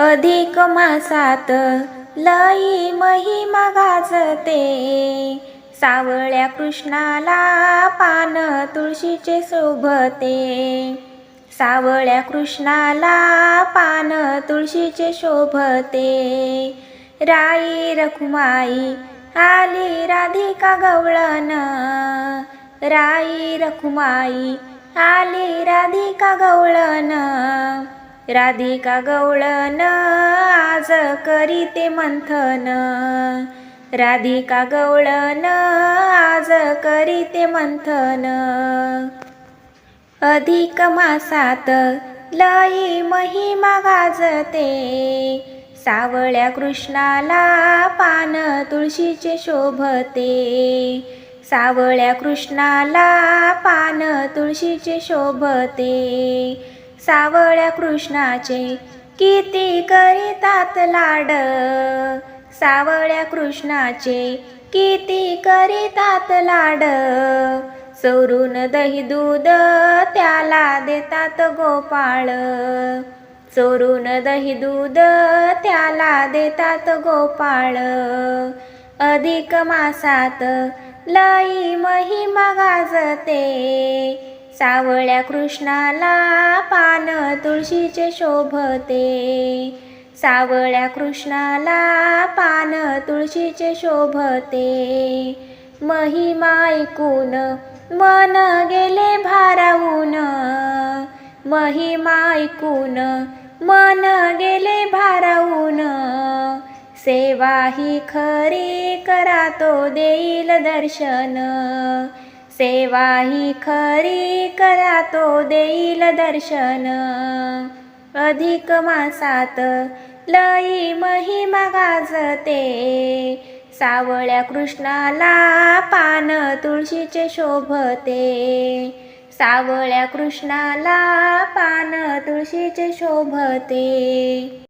अधिक मासात लई महिमा गाजते. सावळ्या कृष्णाला पान तुळशीचे शोभते. सावळ्या कृष्णाला पान तुळशीचे शोभते. राई रखुमाई आली राधिका गवळण. राई रखुमाई आली राधिका गवळण. राधिका गवळण आज करीते मंथन. राधिका गवळण आज करीते मंथन. अधिक मासात लई महिमा गाजते. सावळ्या कृष्णाला पान तुळशीचे शोभते. सावळ्या कृष्णाला पान तुळशीचे शोभते. सावळ्या कृष्णाचे किती करीतात लाड. सावळ्या कृष्णाचे किती करीतात लाड. चोरून दही दूध त्याला देतात गोपाळ. चोरून दही दूध त्याला देतात गोपाळ. अधिक मासात लई महिमा गाजते. सावळ्या कृष्णाला पान तुळशीचे शोभते. सावळ्या कृष्णाला पान तुळशीचे शोभते. महिमा ऐकून मन गेले भारावून. महिमा ऐकून मन गेले भारावून. सेवा ही खरी करा तो देईल दर्शन. सेवा ही खरी करा तो देईल दर्शन. अधिक मासात लई महिमा गाजते. सावळ्या कृष्णाला पान तुळशीचे शोभते. सावळ्या कृष्णाला पान तुळशीचे शोभते.